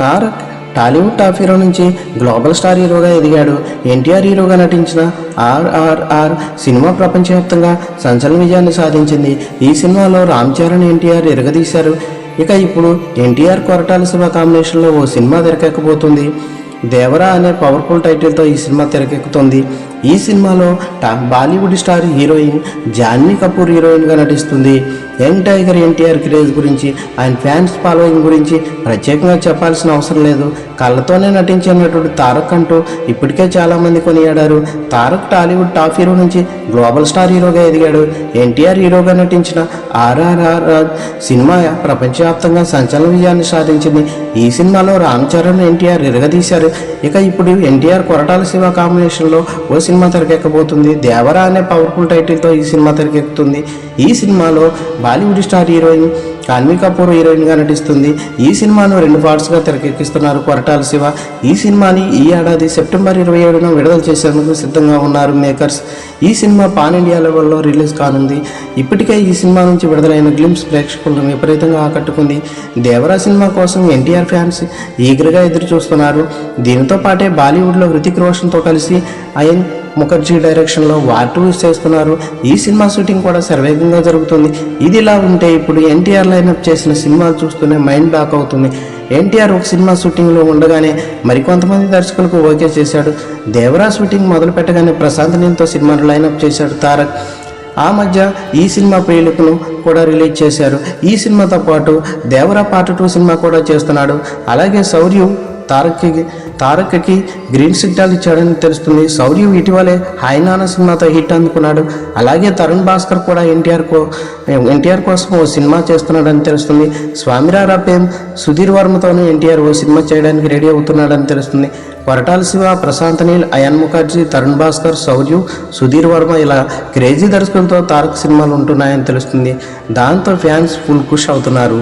Tarak Tollywood top hero నుంచి global star హీరోగా ఎదిగాడు. ఎన్టీఆర్ హీరోగా నటించిన ఆర్ఆర్ఆర్ సినిమా ప్రపంచవ్యాప్తంగా సంచలన విజయాన్ని సాధించింది. ఈ సినిమాలో రామ్ చరణ్ ఎన్టీఆర్ ఎరగదీశారు. ఇక ఇప్పుడు ఎన్టీఆర్ కొరటాల శివ కాంబినేషన్లో ఓ సినిమా తెరకెక్కబోతుంది. దేవరా అనే పవర్ఫుల్ టైటిల్తో ఈ సినిమా తెరకెక్కుతుంది. ఈ సినిమాలో Bollywood star heroine Janhvi Kapoor హీరోయిన్గా నటిస్తుంది. యంగ్ టైగర్ ఎన్టీఆర్ క్రేజ్ గురించి ఆయన ఫ్యాన్స్ ఫాలోయింగ్ గురించి ప్రత్యేకంగా చెప్పాల్సిన అవసరం లేదు. కళ్ళతోనే నటించే నటుడు తారక్ అంటూ ఇప్పటికే చాలామంది కొనియాడారు. తారక్ టాలీవుడ్ టాప్ హీరో నుంచి గ్లోబల్ స్టార్ హీరోగా ఎదిగాడు. ఎన్టీఆర్ హీరోగా నటించిన ఆర్ఆర్ఆర్ సినిమా ప్రపంచవ్యాప్తంగా సంచలన విజయాన్ని సాధించింది. ఈ సినిమాలో రామ్ చరణ్ ఎన్టీఆర్ ఎరగదీశారు. ఇక ఇప్పుడు ఎన్టీఆర్ కొరటాల శివ కాంబినేషన్లో ఓ సినిమా సినిమా తెరకెక్కబోతుంది. దేవరా అనే పవర్ఫుల్ టైటిల్తో ఈ సినిమా తెరకెక్కుతుంది. ఈ సినిమాలో Bollywood star heroine Janhvi Kapoor హీరోయిన్గా నటిస్తుంది. ఈ సినిమాను రెండు పార్ట్స్గా తెరకెక్కిస్తున్నారు కొరటాల శివ. ఈ సినిమాని ఈ ఏడాది సెప్టెంబర్ ఇరవై ఏడున విడుదల చేసేందుకు సిద్ధంగా ఉన్నారు మేకర్స్. ఈ సినిమా పాన్ ఇండియా లెవెల్లో రిలీజ్ కానుంది. ఇప్పటికే ఈ సినిమా నుంచి విడుదలైన గ్లిమ్స్ ప్రేక్షకులను విపరీతంగా ఆకట్టుకుంది. దేవరా సినిమా కోసం ఎన్టీఆర్ ఫ్యాన్స్ ఈగర్గా ఎదురు చూస్తున్నారు దీనితో పాటే బాలీవుడ్లో హృతిక్ రోషన్తో కలిసి అయన్ ముఖర్జీ డైరెక్షన్లో వార్ టూ చేస్తున్నారు. ఈ సినిమా షూటింగ్ కూడా శరవేగంగా జరుగుతుంది. ఇది ఇలా ఉంటే ఇప్పుడు ఎన్టీఆర్ లైనప్ చేసిన సినిమాలు చూస్తూనే మైండ్ బ్లాక్ అవుతుంది. ఎన్టీఆర్ ఒక సినిమా షూటింగ్లో ఉండగానే మరికొంతమంది దర్శకులకు ఓకే చేశాడు. దేవరా షూటింగ్ మొదలు పెట్టగానే ప్రశాంత్ నీల్తో సినిమాను లైనప్ చేశాడు తారక్. ఆ మధ్య ఈ సినిమా ప్రియులకును కూడా రిలీజ్ చేశారు. ఈ సినిమాతో పాటు దేవరా పార్ట్ టూ సినిమా కూడా చేస్తున్నాడు. అలాగే శౌర్యం తారక్కి తారక్కి గ్రీన్ సిగ్నల్ ఇచ్చాడని తెలుస్తుంది. శౌర్యం ఇటీవలే హాయ్ సినిమాతో హిట్ అందుకున్నాడు. అలాగే తరుణ్ భాస్కర్ కూడా ఎన్టీఆర్ కో ఎన్టీఆర్ కోసం ఓ సినిమా చేస్తున్నాడని తెలుస్తుంది. స్వామిరారా ప్రేమ్ సుధీర్ వర్మతోనూ ఎన్టీఆర్ ఓ సినిమా చేయడానికి రెడీ అవుతున్నాడని తెలుస్తుంది. కొరటాల శివ ప్రశాంత్ నీల్ అయాన్ ముఖర్జీ తరుణ్ భాస్కర్ శౌర్యు సుధీర్ వర్మ ఇలా క్రేజీ దర్శకులతో తారక్ సినిమాలు ఉంటున్నాయని తెలుస్తుంది. దాంతో ఫ్యాన్స్ ఫుల్ ఖుష్ అవుతున్నారు.